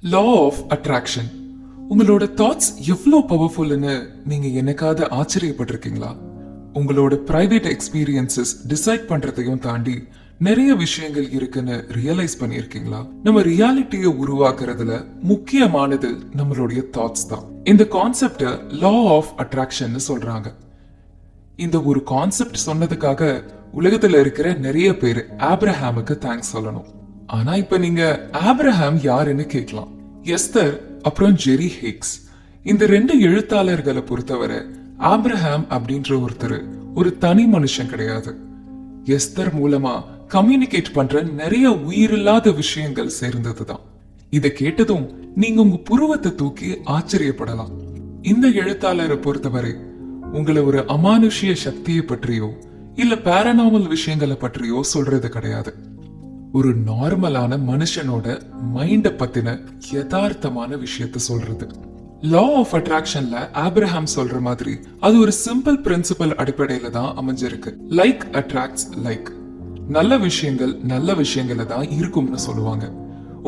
Law of attraction உங்களோட thoughts எவ்வளோ பவர்ஃபுல்னு நீங்க என்னைக்காவது ஆச்சரியப்பட்டிருக்கீங்களா? உங்களோட பிரைவேட் எக்ஸ்பீரியன்சஸ் டிசைட் பண்றதையும் தாண்டி நிறைய விஷயங்கள் இருக்குன்னு ரியலைஸ் பண்ணியிருக்கீங்களா? நம்ம ரியாலிட்டியை உருவாக்குறதுல முக்கியமானது நம்மளுடைய தாட்ஸ் தான். இந்த கான்செப்ட லா ஆஃப் அட்ராக்ஷன் சொல்றாங்க. இந்த ஒரு கான்செப்ட் சொன்னதுக்காக உலகத்துல இருக்கிற நிறைய பேர் ஆப்ரஹாமுக்கு தேங்க்ஸ் சொல்லணும். ஆனா இப்ப நீங்க ஆப்ரஹாம் யாருன்னு கேட்கலாம். எஸ்தர் அப்புறம் ஜெரி ஹிக்ஸ். இந்த ரெண்டு எழுத்தாளர்களை பொறுத்தவரை ஆப்ரஹாம் அப்படின்ற ஒருத்தர் ஒரு தனி மனுஷன் கிடையாது. எஸ்தர் மூலமா கம்யூனிகேட் பண்ற நிறைய உயிரில்லாத விஷயங்கள் சேர்ந்ததுதான். இத கேட்டதும் நீங்க உங்க புருவத்தை தூக்கி ஆச்சரியப்படலாம். இந்த எழுத்தாளரை பொறுத்தவரை உங்களை ஒரு அமானுஷ்ய சக்தியை பற்றியோ இல்ல பேரனாமல் விஷயங்களை பற்றியோ சொல்றது கிடையாது. ஒரு நார்மலான மனுஷனோட மைண்ட பத்தின யதார்த்தமான விஷயத்த சொல்றது. லா ஆஃப் அட்ராக்ஷன்ல ஆப்ரஹாம் சொல்ற மாதிரி அது ஒரு சிம்பிள் பிரின்சிபல் அடிப்படையில தான் அமைஞ்சிருக்கு. லைக் அட்ராக்ட்ஸ் லைக் நல்ல விஷயங்கள் நல்ல விஷயங்கள தான் இருக்கும்னு சொல்லுவாங்க.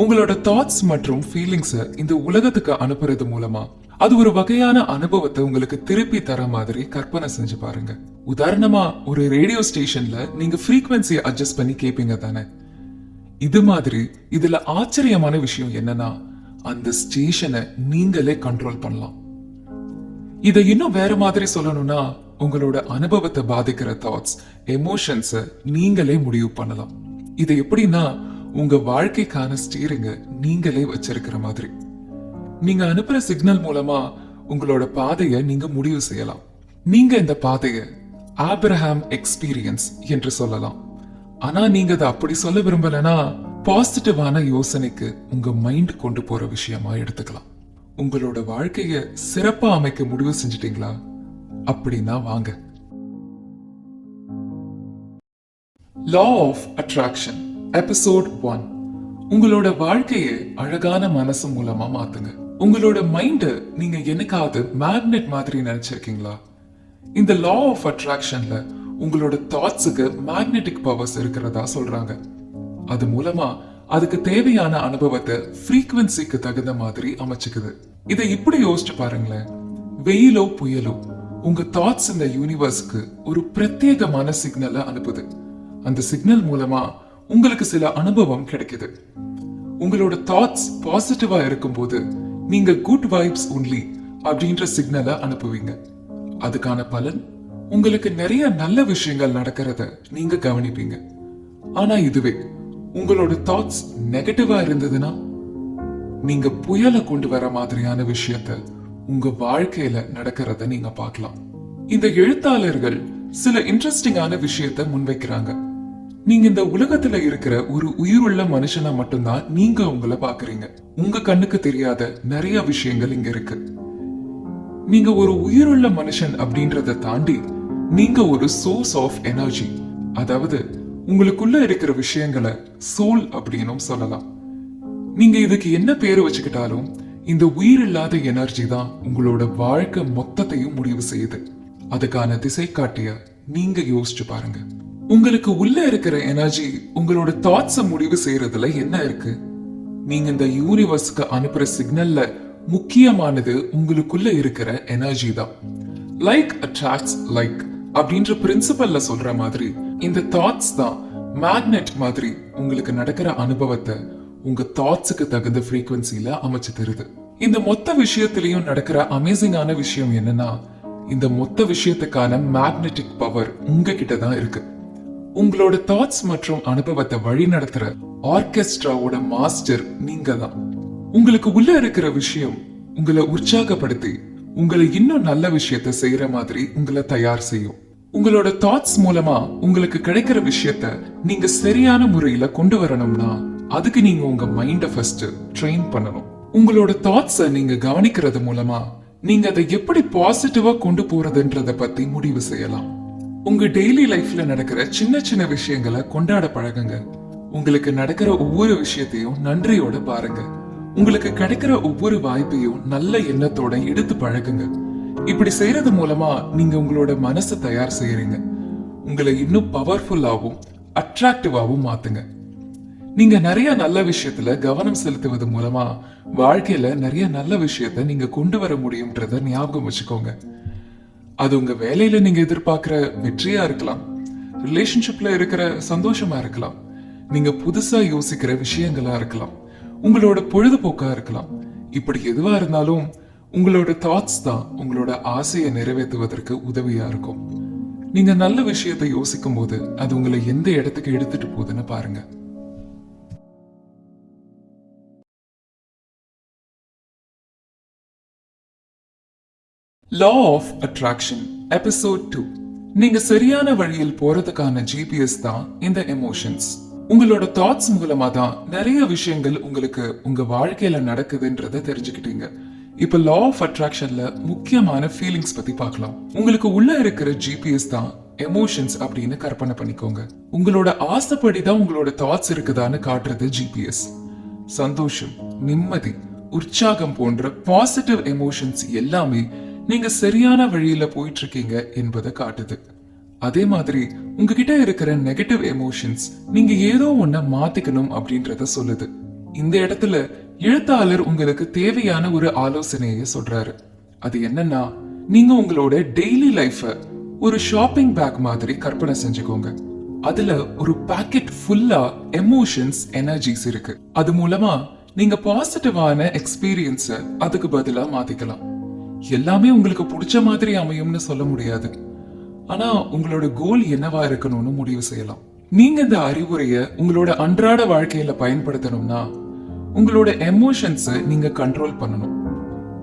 உங்களோட தாட்ஸ் மற்றும் ஃபீலிங்ஸ இந்த உலகத்துக்கு அனுப்புறது மூலமா அது ஒரு வகையான அனுபவத்தை உங்களுக்கு திருப்பி தர மாதிரி கற்பனை செஞ்சு பாருங்க. உதாரணமா ஒரு ரேடியோ ஸ்டேஷன்ல நீங்க ஃப்ரீக்வன்சியை அட்ஜஸ்ட் பண்ணி கேப்பீங்க தானே? இது மாதிரி இதுல ஆச்சரியமான விஷயம் என்னன்னா அந்த ஸ்டேஷனை நீங்களே கண்ட்ரோல் பண்ணலாம். இதை இன்னும் வேற மாதிரி சொல்லணும்னா உங்களோட அனுபவத்தை பாதிக்கிற தாட்ஸ் எமோஷன்ஸ நீங்களே முடிவு பண்ணலாம். இது எப்படின்னா உங்க வாழ்க்கைக்கான ஸ்டீரிங்க நீங்களே வச்சிருக்கிற மாதிரி. நீங்க அனுப்புற சிக்னல் மூலமா உங்களோட பாதையை நீங்க முடிவு செய்யலாம். நீங்க இந்த பாதையை ஆப்ரஹாம் எக்ஸ்பீரியன்ஸ் என்று சொல்லலாம். ஆனா நீங்க அதை அப்படி சொல்ல விரும்பலனா பாசிட்டிவான யோசனைக்கு உங்க மைண்ட் கொண்டு போற விஷயமா எடுத்துக்கலாம். உங்களோட வாழ்க்கைய சிறப்பா அமைக்க முடிவு செஞ்சிட்டீங்களா? அப்படின்னா வாங்க. Law of attraction episode one உங்களோட வாழ்க்கையை அழகான மனசு மூலமா மாத்துங்க. உங்களோட மைண்ட நீங்க என்னைக்காவது மேக்னெட் மாதிரி நினைச்சிருக்கீங்களா? இந்த லா ஆஃப் அட்ராக்ஷன்ல உங்களோட தாட்ஸுக்கு மேக்னெட்டிக் பவர்ஸ் இருக்கிறதா சொல்றாங்க. அது மூலமா அதுக்கு தேவையான அனுபவத்தை ஃப்ரீக்வன்சிக்கு தகுந்த மாதிரி அமைச்சுக்குது. இதை இப்படி யோசிச்சு பாருங்களேன். வெயிலோ புயலோ உங்க தாட்ஸ் இந்த யூனிவர்ஸ்க்கு ஒரு பிரத்யேகமான சிக்னலை அனுப்புது. அந்த சிக்னல் மூலமா உங்களுக்கு சில அனுபவம் கிடைக்குது. உங்களோட தாட்ஸ் பாசிட்டிவா இருக்கும்போது நீங்க குட் வைப்ஸ் ஒன்லி அப்படின்ற சிக்னலை அனுப்புவீங்க. அதுக்கான பலன் உங்களுக்கு நிறைய நல்ல விஷயங்கள் நடக்கிறத நீங்க கவனிப்பீங்க. ஆனா இதுவே உங்களோட தாட்ஸ் நெகட்டிவா இருந்ததுன்னா நீங்க புயலை கொண்டு வர மாதிரியான விஷயத்த உங்க வாழ்க்கையில நடக்கிறத நீங்க பார்க்கலாம். இந்த எழுத்தாளர்கள் சில இன்ட்ரெஸ்டிங்கான விஷயத்த முன்வைக்கிறாங்க. நீங்க இந்த உலகத்துல இருக்கிற ஒரு உயிருள்ள மனுஷனா மட்டும்தான் நீங்க உங்களை பாக்குறீங்க உங்க கண்ணுக்கு தெரியாத நிறைய விஷயங்கள் இங்க இருக்கு. நீங்க ஒரு உயிருள்ள மனுஷன் அப்படின்றத தாண்டி நீங்க ஒரு சோர்ஸ் ஆஃப் எனர்ஜி அதாவது உங்களுக்குள்ள இருக்கிற விஷயங்களை சோல் அப்படின்னும் சொல்லலாம். நீங்க இதுக்கு என்ன பேரு வச்சுக்கிட்டாலும் இந்த உயிர் இல்லாத எனர்ஜி தான் உங்களோட வாழ்க்கை மொத்தத்தையும் முடிவு செய்யுது. அதுக்கான திசை காட்டிய நீங்க யோசிச்சு பாருங்க. உங்களுக்கு உள்ள இருக்கிற எனர்ஜி உங்களோட தாட்ஸ முடிவு செய்யறதுல என்ன இருக்கு? நீங்க இந்த யூனிவர்ஸ்க்கு அனுப்புற சிக்னல்ல முக்கியமானது உங்களுக்குள்ள இருக்கிற எனர்ஜி தான். லைக் அட்ராக்ட்ஸ் லைக் அப்படின்ற பிரின்சிபல்ல சொல்ற மாதிரி இந்த தாட்ஸ் தான் மேக்னெட் மாதிரி உங்களுக்கு நடக்கிற அனுபவத்தை உங்க தாட்ஸுக்கு தகுந்த ஃப்ரீக்வன்சில அமைச்சு தருது. இந்த மொத்த விஷயத்திலையும் நடக்கிற அமேசிங்கான விஷயம் என்னன்னா இந்த மொத்த விஷயத்துக்கான மேக்னெட்டிக் பவர் உங்ககிட்ட தான் இருக்கு. உங்களோட தாட்ஸ் மற்றும் அனுபவத்தை வழி நடத்துற ஆர்கெஸ்ட்ராவோட மாஸ்டர் நீங்க தான். உங்களுக்கு உள்ள இருக்கிற விஷயம் உங்களை உற்சாகப்படுத்தி உங்களை இன்னும் நல்ல விஷயத்த செய்யற மாதிரி உங்களை தயார் செய்யும். உங்களோட தாட்ஸ் மூலமா உங்களுக்கு கிடைக்கிற விஷயத்த நீங்க சரியான முறையில கொண்டு வரணும்னா அதுக்கு நீங்க உங்க மைண்ட ஃபர்ஸ்ட் ட்ரெயின் பண்ணணும். உங்களோட தாட்ஸ நீங்க கவனிக்கிறது மூலமா நீங்க அதை எப்படி பாசிட்டிவா கொண்டு போறதுன்றத பத்தி முடிவு செய்யலாம். உங்க டெய்லி லைஃப்ல நடக்கிற சின்ன சின்ன விஷயங்களை கொண்டாட பழகுங்க. உங்களுக்கு நடக்கிற ஒவ்வொரு விஷயத்தையும் நன்றியோட பாருங்க. உங்களுக்கு கிடைக்கிற ஒவ்வொரு வாய்ப்பையும் நல்ல எண்ணத்தோட எடுத்து பழகுங்க. இப்படி செய்யறது மூலமா நீங்க உங்களோட மனசை தயார் செய்யறீங்க. உங்களை இன்னும் பவர்ஃபுல்லாகவும் அட்ராக்டிவாகவும் மாத்துங்க. நீங்க நிறைய நல்ல விஷயத்துல கவனம் செலுத்துவது மூலமா வாழ்க்கையில நிறைய நல்ல விஷயத்த நீங்க கொண்டு வர முடியும்ன்றத ஞாபகம் வச்சுக்கோங்க. அது உங்க வேலையில நீங்க எதிர்பார்க்கிற வெற்றியா இருக்கலாம். ரிலேஷன்ஷிப்ல இருக்கிற சந்தோஷமா இருக்கலாம். நீங்க புதுசா யோசிக்கிற விஷயங்களா இருக்கலாம். உங்களோட பொழுதுபோக்கா இருக்கலாம். இப்படி எதுவா இருந்தாலும் உங்களோட தாட்ஸ் தான் உங்களோட ஆசையை நிறைவேற்றுவதற்கு உதவியா இருக்கும். நீங்க நல்ல விஷயத்தை யோசிக்கும் போது அது உங்களை எந்த இடத்துக்கு எடுத்துட்டு போகுதுன்னு பாருங்க. Law of attraction episode two நீங்க சரியான வழியில் போறதுக்கான ஜிபிஎஸ் தான் இந்த எமோஷன்ஸ் உங்களோட தாட்ஸ் மூலமா தான் நிறைய விஷயங்கள் உங்களுக்கு உங்க வாழ்க்கையில நடக்குதுன்றத தெரிஞ்சுக்கிட்டீங்க. இப்ப லா ஆஃப் அட்ராக்ஷன்ல முக்கியமான ஃபீலிங்ஸ் பத்தி பார்க்கலாம். உங்களுக்கு உள்ள இருக்கிற ஜிபிஎஸ் தான் எமோஷன்ஸ் அப்படின்னு கற்பனை பண்ணிக்கோங்க. உங்களோட ஆசைப்படி தான் உங்களோட தாட்ஸ் இருக்குதான்னு காட்டுறது ஜிபிஎஸ் சந்தோஷம் நிம்மதி உற்சாகம் போன்ற பாசிட்டிவ் எமோஷன்ஸ் எல்லாமே நீங்க சரியான வழியில போயிட்டு இருக்கீங்க என்பதை காட்டுது. அதே மாதிரி உங்ககிட்ட இருக்கிற நெகட்டிவ் எமோஷன்ஸ் நீங்க ஏதோ ஒன்ன மாத்திக்கணும் அப்படின்றத சொல்லுது. இந்த இடத்துல எழுத்தாளர் உங்களுக்கு தேவையான ஒரு ஆலோசனையை சொல்றாரு. அது என்னன்னா நீங்க உங்களோட டெய்லி லைஃப ஒரு ஷாப்பிங் பேக் மாதிரி கற்பனை செஞ்சுக்கோங்க. அதுல ஒரு பாக்கெட் ஃபுல்லா எமோஷன்ஸ் எனர்ஜிஸ் இருக்கு. அது மூலமா நீங்க பாசிட்டிவான எக்ஸ்பீரியன்ஸ அதுக்கு பதிலா மாத்திக்கலாம். எல்லாமே உங்களுக்கு பிடிச்ச மாதிரி அமையும்னு சொல்ல முடியாது. ஆனா உங்களோட கோல் என்னவா இருக்கணும்னு முடிவு செய்யலாம். நீங்க இந்த அறிவுரைய உங்களோட அன்றாட வாழ்க்கையில பயன்படுத்தணும்னா உங்களோட எமோஷன்ஸ நீங்க கண்ட்ரோல் பண்ணணும்.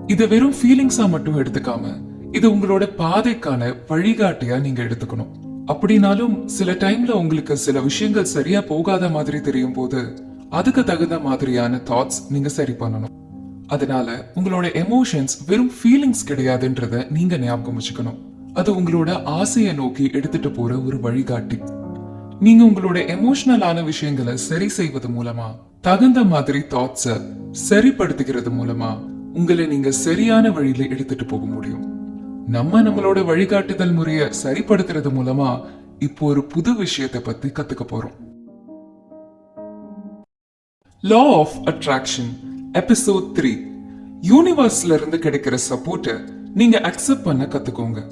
இதை வெறும் ஃபீலிங்ஸா மட்டும் எடுத்துக்காம இது உங்களோட பாதைக்கான வழிகாட்டியா நீங்க எடுத்துக்கணும். அப்படினாலும் சில டைம்ல உங்களுக்கு சில விஷயங்கள் சரியா போகாத மாதிரி தெரியும் போது அதுக்கு தகுந்த மாதிரியான தாட்ஸ் நீங்க சரி பண்ணணும். அதனால உங்களோட எமோஷன்ஸ் வெறும் ஃபீலிங்ஸ் கிடையாதுன்றத நீங்க ஞாபகம் வச்சுக்கணும். அது உங்களோட ஆசையை நோக்கி எடுத்துட்டு போற ஒரு வழிகாட்டி. நீங்க உங்களோட எமோஷனலான விஷயங்களை சரி செய்வது மூலமா தகுந்த மாதிரி தாட்ஸ சரிப்படுத்திக்கிறது மூலமா உங்களை நீங்க சரியான வழியில எடுத்துட்டு போக முடியும். நம்ம நம்மளோட வழிகாட்டுதல் முறைய சரிப்படுத்துறது மூலமா இப்போ ஒரு புது விஷயத்தை பத்தி கத்துக்க போறோம். Law of attraction episode three யூனிவர்ஸ்ல இருந்து கிடைக்கிற சப்போர்ட்டை நீங்க அக்செப்ட் பண்ண கத்துக்கோங்க.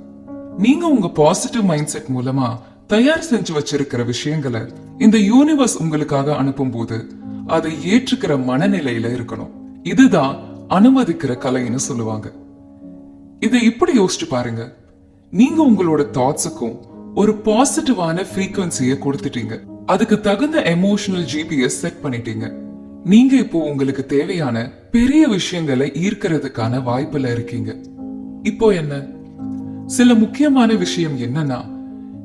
நீங்க உங்க பாசிட்டிவ் மைண்ட் செட் மூலமா தயார் செஞ்சு வச்சிருக்கிற விஷயங்களை இந்த யூனிவர்ஸ் உங்களுக்காக அனுப்பும் போது அதை ஏற்றுக்கிற மனநிலையில இருக்கணும். இதுதான் அனுமதிக்கிற கலைன்னு சொல்லுவாங்க. இதை இப்படி யோசிச்சு பாருங்க. நீங்க உங்களோட தாட்ஸுக்கும் ஒரு பாசிட்டிவான ஃப்ரீக்வன்சியை கொடுத்துட்டீங்க. அதுக்கு தகுந்த எமோஷனல் ஜிபிஎஸ் செட் பண்ணிட்டீங்க. நீங்க இப்போ உங்களுக்கு தேவையான பெரிய விஷயங்களை ஈர்க்கிறதுக்கான வாய்ப்புல இருக்கீங்க. இப்போ என்ன? சில முக்கியமான விஷயம் என்னன்னா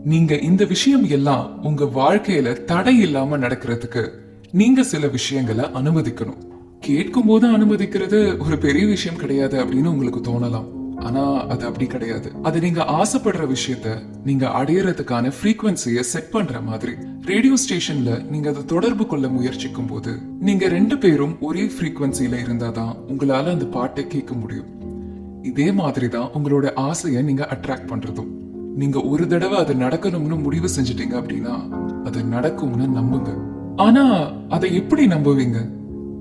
நீங்க இந்த விஷயம் எல்லாம் உங்க வாழ்க்கையில தடை இல்லாம நடக்கிறதுக்கு நீங்க சில விஷயங்களை அனுமதிக்கணும். கேட்கும் போது அனுமதிக்கிறது ஒரு பெரிய விஷயம் கிடையாது அப்படின்னு உங்களுக்கு தோணலாம். ஆனா அது அப்படி கிடையாது. அது நீங்க ஆசைப்படுற விஷயத்த நீங்க அடையறதுக்கான ஃப்ரீக்வன்சிய செட் பண்ற மாதிரி. ரேடியோ ஸ்டேஷன்ல நீங்க அதை தொடர்பு கொள்ள முயற்சிக்கும் போது நீங்க ரெண்டு பேரும் ஒரே ஃப்ரீக்வன்சியில இருந்தாதான் உங்களால அந்த பாட்டை கேட்க முடியும். இதே மாதிரி தான் உங்களோட ஆசையை நீங்க அட்ராக்ட் பண்றதும். நீங்க ஒரு தடவை அது நடக்கணும்னு முடிவு செஞ்சிட்டீங்க அப்படின்னா அது நடக்கும்னு நம்புங்க. ஆனா அதை எப்படி நம்புவீங்க?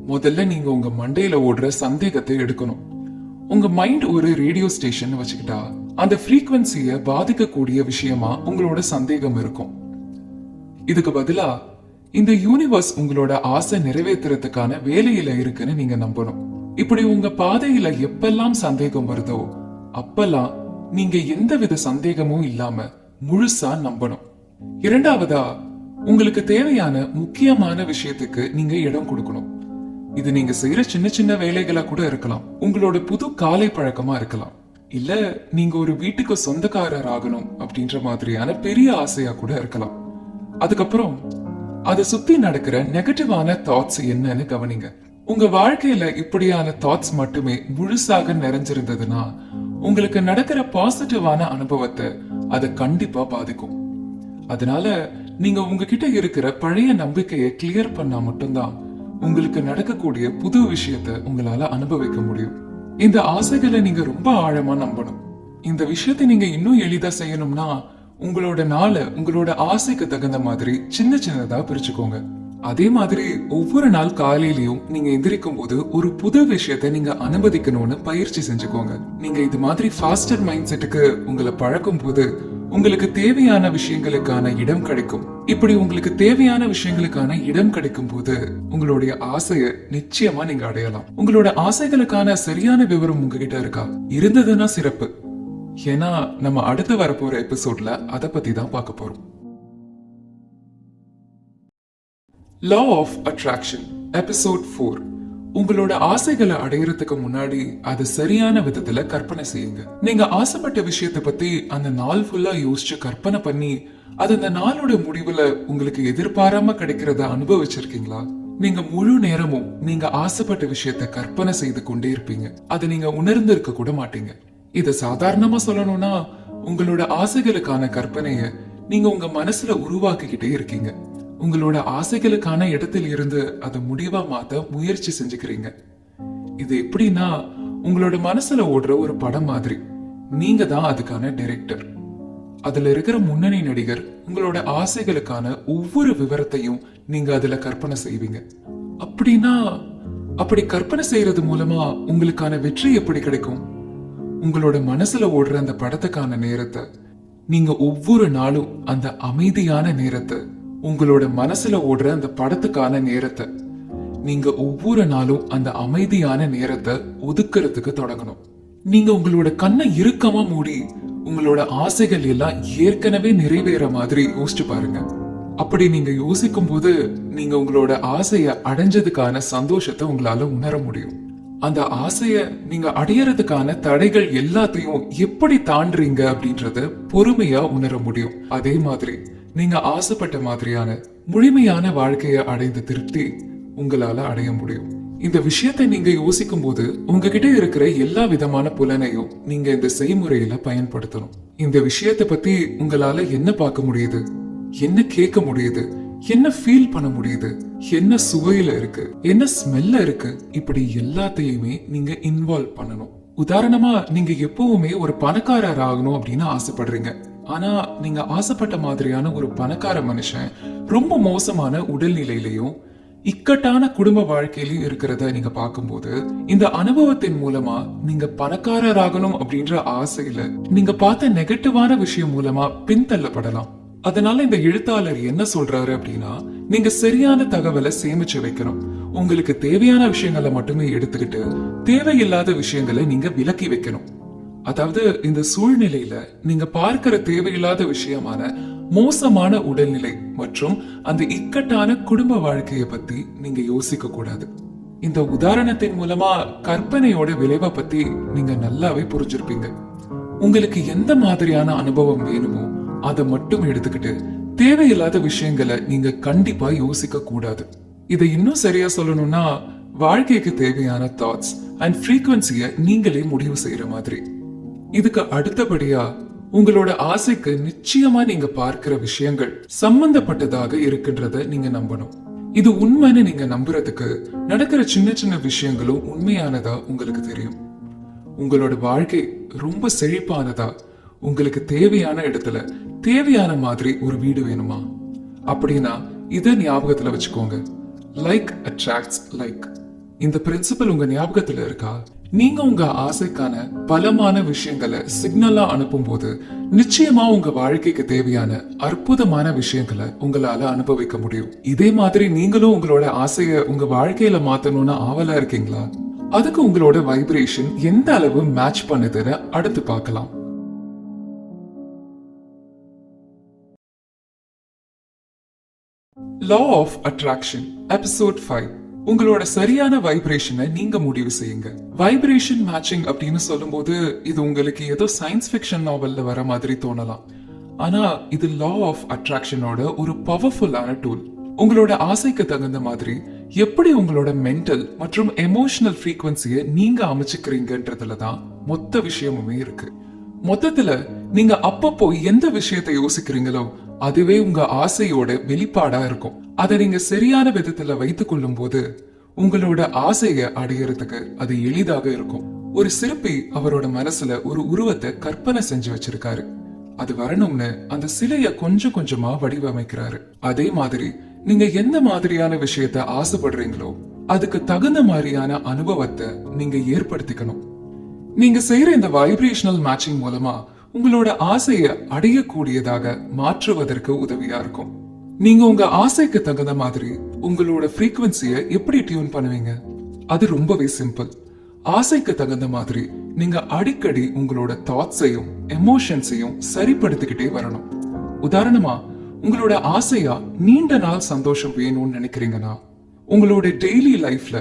முதல்ல நீங்க உங்க மண்டையில ஓடுற சந்தேகத்தை எடுக்கணும். உங்க மைண்ட் ஒரு ரேடியோ ஸ்டேஷன் வச்சுக்கிட்டா அந்த ஃப்ரீக்வன்சிய பாதிக்கக்கூடிய விஷயமா உங்களோட சந்தேகம் இருக்கும். இதுக்கு பதிலா இந்த யூனிவர்ஸ் உங்களோட ஆசை நிறைவேற்றுறதுக்கான வேலையில இருக்குன்னு நீங்க நம்பணும். இப்படி உங்க பாதையில எப்பெல்லாம் சந்தேகம் வருதோ அப்பெல்லாம் நீங்க எந்தவித சந்தேகமும் இல்லாம முழுசா நம்பணும். இரண்டாவதா உங்களுக்கு தேவையான முக்கியமான விஷயத்துக்கு நீங்க இடம் கொடுக்கணும். இது நீங்க செய்யற சின்ன சின்ன வேலைகளா கூட இருக்கலாம். உங்களோட புது காலை பழக்கமா இருக்கலாம். இல்ல நீங்க ஒரு வீட்டுக்கு சொந்தக்காரர் ஆகணும் அப்படின்ற மாதிரியான பெரிய ஆசையா கூட இருக்கலாம். அதுக்கப்புறம் அதை சுத்தி நடக்கிற நெகட்டிவான தாட்ஸ் என்னன்னு கவனிங்க. உங்க வாழ்க்கையில இப்படியான தாட்ஸ் மட்டுமே முழுசாக நிறைஞ்சிருந்ததுன்னா உங்களுக்கு நடக்கிற பாசிட்டிவான அனுபவத்தை அது கண்டிப்பா பாதிக்கும். அதனால நீங்க உங்ககிட்ட இருக்கிற பழைய நம்பிக்கையை கிளியர் பண்ணா மட்டும்தான் உங்களுக்கு நடக்கக்கூடிய புது விஷயத்தை உங்களால அனுபவிக்க முடியும். இந்த ஆசைகளை நீங்க ரொம்ப ஆழமா நம்பணும். இந்த விஷயத்தை நீங்க இன்னும் எளிதா செய்யணும்னா உங்களோட நாளை உங்களோட ஆசைக்கு தகுந்த மாதிரி சின்ன சின்னதா பிரிச்சுக்கோங்க. அதே மாதிரி ஒவ்வொரு நாள் காலையிலயும் நீங்க எந்திரிக்கும் போது ஒரு புது விஷயத்தை நீங்க அனுமதிக்கணும்னு பயிற்சி செஞ்சுக்கோங்க. நீங்க இது மாதிரி ஃபாஸ்டர் மைண்ட் செட்டுக்கு உங்களை பழக்கும் போது உங்களுக்கு தேவையான விஷயங்களுக்கான இடம் கிடைக்கும். இப்படி உங்களுக்கு தேவையான விஷயங்களுக்கான இடம் கிடைக்கும் போது உங்களுடைய ஆசைய நிச்சயமா நீங்க அடையலாம். உங்களோட ஆசைகளுக்கான சரியான விவரம் உங்ககிட்ட இருக்கா? இருந்ததுன்னா சிறப்பு. ஏன்னா நம்ம அடுத்து வரப்போற எபிசோட்ல அதை பத்தி தான் பார்க்க போறோம். Law of attraction episode four உங்களோட ஆசைகளை அடையறதுக்கு முன்னாடி அது சரியான விதத்துல கற்பனை செய்யுங்க. நீங்க ஆசைப்பட்ட விஷயத்தை பத்தி அந்த நாள் ஃபுல்லா யோசிச்சு கற்பனை பண்ணி அது அந்த நாளோட முடிவுல உங்களுக்கு எதிர்பாராம கிடைக்கிறத அனுபவிச்சிருக்கீங்களா? நீங்க முழு நேரமும் நீங்க ஆசைப்பட்ட விஷயத்த கற்பனை செய்து கொண்டே இருப்பீங்க. அதை நீங்க உணர்ந்து இருக்க கூட மாட்டீங்க. இத சாதாரணமா சொல்லணும்னா உங்களோட ஆசைகளுக்கான கற்பனைய நீங்க உங்க மனசுல உருவாக்கிக்கிட்டே இருக்கீங்க. உங்களோட ஆசைகளுக்கான இடத்தில் இருந்து அதை முடிவா மாத்த முயற்சி செஞ்சுக்கிறீங்க. இது எப்படின்னா உங்களோட மனசுல ஓடுற ஒரு படம் மாதிரி. நீங்க தான் அதுக்கான டைரக்டர் அதுல இருக்கிற முன்னணி நடிகர் உங்களோட ஆசைகளுக்கான ஒவ்வொரு விவரத்தையும் நீங்க அதுல கற்பனை செய்வீங்க. அப்படின்னா அப்படி கற்பனை செய்யறது மூலமா உங்களுக்கான வெற்றி எப்படி கிடைக்கும்? உங்களோட மனசுல ஓடுற அந்த படத்துக்கான நேரத்தை நீங்க ஒவ்வொரு நாளும் அந்த அமைதியான நேரத்தை உங்களோட மனசுல ஓடுற அந்த படத்துக்கான நேரத்தை நீங்க ஒவ்வொரு நாளும் அந்த அமைதியான நேரத்தை ஒதுக்குறதுக்கு தொடங்கணும். நீங்க உங்களோட கண்ணை இறுக்கமா மூடி உங்களோட ஆசைகள் எல்லாம் ஏற்கனவே நிறைவேற மாதிரி யோசிச்சு பாருங்க. அப்படி நீங்க யோசிக்கும் போது நீங்க உங்களோட ஆசைய அடைஞ்சதுக்கான சந்தோஷத்தை உங்களால உணர முடியும். அந்த ஆசைய நீங்க அடையறதுக்கான தடைகள் எல்லாத்தையும் எப்படி தாண்டுறீங்க அப்படின்றத பொறுமையா உணர முடியும். அதே மாதிரி நீங்க ஆசைப்பட்ட மாதிரியான முழுமையான வாழ்க்கையை அடைந்த திருப்தி உங்களால அடைய முடியும். இந்த விஷயத்தை நீங்க யோசிக்கும் போது உங்ககிட்ட இருக்கிற எல்லா விதமான புலனையும் நீங்க இந்த செய்முறையில பயன்படுத்தணும். இந்த விஷயத்தை பத்தி உங்களால என்ன பார்க்க முடியுது? என்ன கேட்க முடியுது? என்ன ஃபீல் பண்ண முடியுது? என்ன சுவையில இருக்கு? என்ன ஸ்மெல்ல இருக்கு? இப்படி எல்லாத்தையுமே நீங்க இன்வால்வ் பண்ணணும். உதாரணமா நீங்க எப்பவுமே ஒரு பணக்காரர் ஆகணும் அப்படின்னு ஆசைப்படுறீங்க. ஆனா நீங்க ஆசைப்பட்ட மாதிரியான ஒரு பணக்கார மனுஷன் ரொம்ப மோசமான உடல்நிலையிலையும் இக்கட்டான குடும்ப வாழ்க்கையிலையும் இருக்கிறத நீங்க பார்க்கும்போது இந்த அனுபவத்தின் மூலமா நீங்க பணக்காரராகணும் அப்படின்ற ஆசையில நீங்க பார்த்த நெகட்டிவான விஷயம் மூலமா பின்தள்ளப்படலாம். அதனால இந்த எழுத்தாளர் என்ன சொல்றாரு அப்படின்னா நீங்க சரியான தகவலை சேமிச்சு வைக்கணும். உங்களுக்கு தேவையான விஷயங்களை மட்டுமே எடுத்துக்கிட்டு தேவையில்லாத விஷயங்களை நீங்க விலக்கி வைக்கணும். அதாவது இந்த சூழ்நிலையில நீங்க பார்க்கிற தேவையில்லாத விஷயமான மோசமான உடல்நிலை மற்றும் அந்த இக்கட்டான குடும்ப வாழ்க்கையை பத்தி நீங்க யோசிக்க கூடாது. இந்த உதாரணத்தின் மூலமா கற்பனையோட விளைவை பத்தி நீங்க நல்லாவே புரிஞ்சிருப்பீங்க. உங்களுக்கு எந்த மாதிரியான அனுபவம் வேணுமோ அதை மட்டும் எடுத்துக்கிட்டு தேவையில்லாத விஷயங்களை நீங்க கண்டிப்பா யோசிக்க கூடாது. இதை இன்னும் சரியா சொல்லணும்னா வாழ்க்கைக்கு தேவையான தாட்ஸ் அண்ட் ஃப்ரீக்வன்சியை நீங்களே முடிவு செய்யற மாதிரி. இதுக்கு அடுத்தபடியா உங்களோட ஆசைக்கு நிச்சயமா நீங்க பார்க்கிற விஷயங்கள் சம்பந்தப்பட்டதாக இருக்கின்றத நீங்க நம்பணும். இது உண்மைன்னு நீங்க நம்புறதுக்கு நடக்கிற சின்ன சின்ன விஷயங்களும் உண்மையானதா உங்களுக்கு தெரியும். உங்களோட வாழ்க்கை ரொம்ப செழிப்பானதா உங்களுக்கு தேவையான இடத்துல தேவையான மாதிரி ஒரு வீடு வேணுமா? அப்படின்னா இதை ஞாபகத்துல வச்சுக்கோங்க. லைக் அட்ராக்ட்ஸ் லைக் இந்த பிரின்சிபல் உங்க ஞாபகத்துல இருக்கா? நீங்க உங்க ஆசைக்கான பலமான விஷயங்களை சிக்னலா அனுப்பும்போது நிச்சயமா உங்க வாழ்க்கைக்கு தேவையான அற்புதமான விஷயங்களை உங்களால அனுபவிக்க முடியும். இதே மாதிரி நீங்களும் உங்களோட ஆசைய உங்க வாழ்க்கையில மாத்தணும்னு ஆவலா இருக்கீங்களா? அதுக்கு உங்களோட வைப்ரேஷன் எந்த அளவு மேட்ச் பண்ணுதுன்னு அடுத்து பார்க்கலாம். Law of attraction episode five உங்களோட சரியான வைப்ரேஷனை நீங்க முடிவு செய்யுங்க. வைப்ரேஷன் மேட்சிங் அப்படின்னு சொல்லும்போது இது உங்களுக்கு ஏதோ சயின்ஸ் ஃபிக்ஷன் நாவல்ல வர மாதிரி தோணலாம். ஆனா இது லா ஆஃப் அட்ராக்ஷனோட ஒரு பவர்ஃபுல்லான டூல் உங்களோட ஆசைக்கு தகுந்த மாதிரி எப்படி உங்களோட மென்டல் மற்றும் எமோஷனல் ஃப்ரீக்வன்சியை நீங்க அமைச்சுக்கிறீங்கன்றதுல தான் மொத்த விஷயமுமே இருக்கு. மொத்தத்துல நீங்க அப்பப்போ எந்த விஷயத்தை யோசிக்கிறீங்களோ அதுவே உங்க ஆசையோட வெளிப்பாடா இருக்கும். அதை நீங்க சரியான விதத்துல வைத்துக் கொள்ளும் போது உங்களோட ஆசையை அடையறதுக்கு அது எளிதாக இருக்கும். ஒரு சிற்பி அவரோட மனசுல ஒரு உருவத்தை கற்பனை செஞ்சு வச்சிருக்காரு. அது வரணும்னு அந்த சிலைய கொஞ்சம் கொஞ்சமா வடிவமைக்கிறாரு. அதே மாதிரி நீங்க எந்த மாதிரியான விஷயத்த ஆசைப்படுறீங்களோ அதுக்கு தகுந்த மாதிரியான அனுபவத்தை நீங்க ஏற்படுத்திக்கணும். நீங்க செய்யற இந்த வைப்ரேஷனல் மேட்சிங் மூலமா உங்களோட ஆசையை அடையக்கூடியதாக மாற்றுவதற்கு உதவியா இருக்கும். நீங்க உங்க ஆசைக்கு தகுந்த மாதிரி உங்களோட ஃப்ரீக்வன்சியை எப்படி டியூன் பண்ணுவீங்க? அது ரொம்பவே சிம்பிள் ஆசைக்கு தகுந்த மாதிரி நீங்க அடிக்கடி உங்களோட தாட்ஸையும் எமோஷன்ஸையும் சரிப்படுத்திக்கிட்டே வரணும். உதாரணமா உங்களோட ஆசையா நீண்ட நாள் சந்தோஷம் வேணும்னு நினைக்கிறீங்கன்னா உங்களோட டெய்லி லைஃப்ல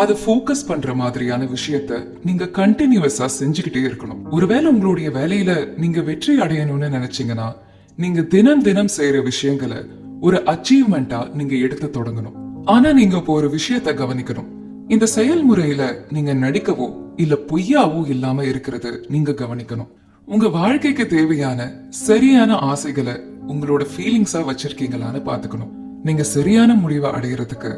அதை ஃபோக்கஸ் பண்ற மாதிரியான விஷயத்த நீங்க கண்டினியூவஸா செஞ்சுக்கிட்டே இருக்கணும். ஒருவேளை உங்களுடைய வேலையில நீங்க வெற்றி அடையணும்னு நினைச்சீங்கன்னா நீங்க தினம் தினம் செய்யற விஷயங்களை ஒரு அச்சீவ்மெண்டா நீங்க எடுத்து தொடங்கணும். ஆனா நீங்க இப்போ ஒரு விஷயத்த கவனிக்கணும். இந்த செயல்முறையில நீங்க நடிக்கவோ இல்ல பொய்யாவோ இல்லாம இருக்கிறது நீங்க கவனிக்கணும். உங்க வாழ்க்கைக்கு தேவையான சரியான ஆசைகளை உங்களோட ஃபீலிங்ஸா வச்சிருக்கீங்களான்னு பாத்துக்கணும் நீங்க சரியான முடிவை அடையிறதுக்கு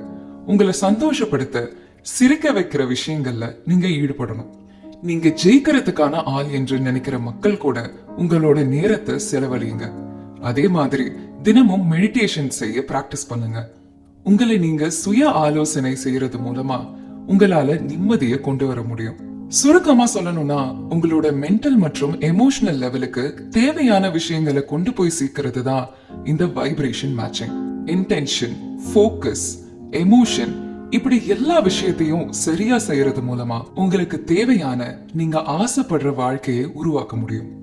உங்களை சந்தோஷப்படுத்த சிரிக்க வைக்கிற விஷயங்கள்ல நீங்க ஈடுபடணும். நீங்க ஜெயிக்கிறதுக்கான ஆள் என்று நினைக்கிற மக்கள் கூட உங்களோட நேரத்தை செலவழியுங்க. அதே மாதிரி தினமும் மெடிடேஷன் செய்ய பிராக்டிஸ் பண்ணுங்க. உங்களை நீங்க சுய ஆலோசனை செய்யறது மூலமா உங்களால நிம்மதியை கொண்டு வர முடியும். சுருக்கமா சொல்லணும்னா உங்களோட மென்டல் மற்றும் எமோஷனல் லெவலுக்கு தேவையான விஷயங்களை கொண்டு போய் சேர்க்கிறது தான் இந்த vibration matching intention focus emotion இப்படி எல்லா விஷயத்தையும் சரியா செய்யறது மூலமா உங்களுக்கு தேவையான நீங்க ஆசைப்படுற வாழ்க்கையை உருவாக்க முடியும்.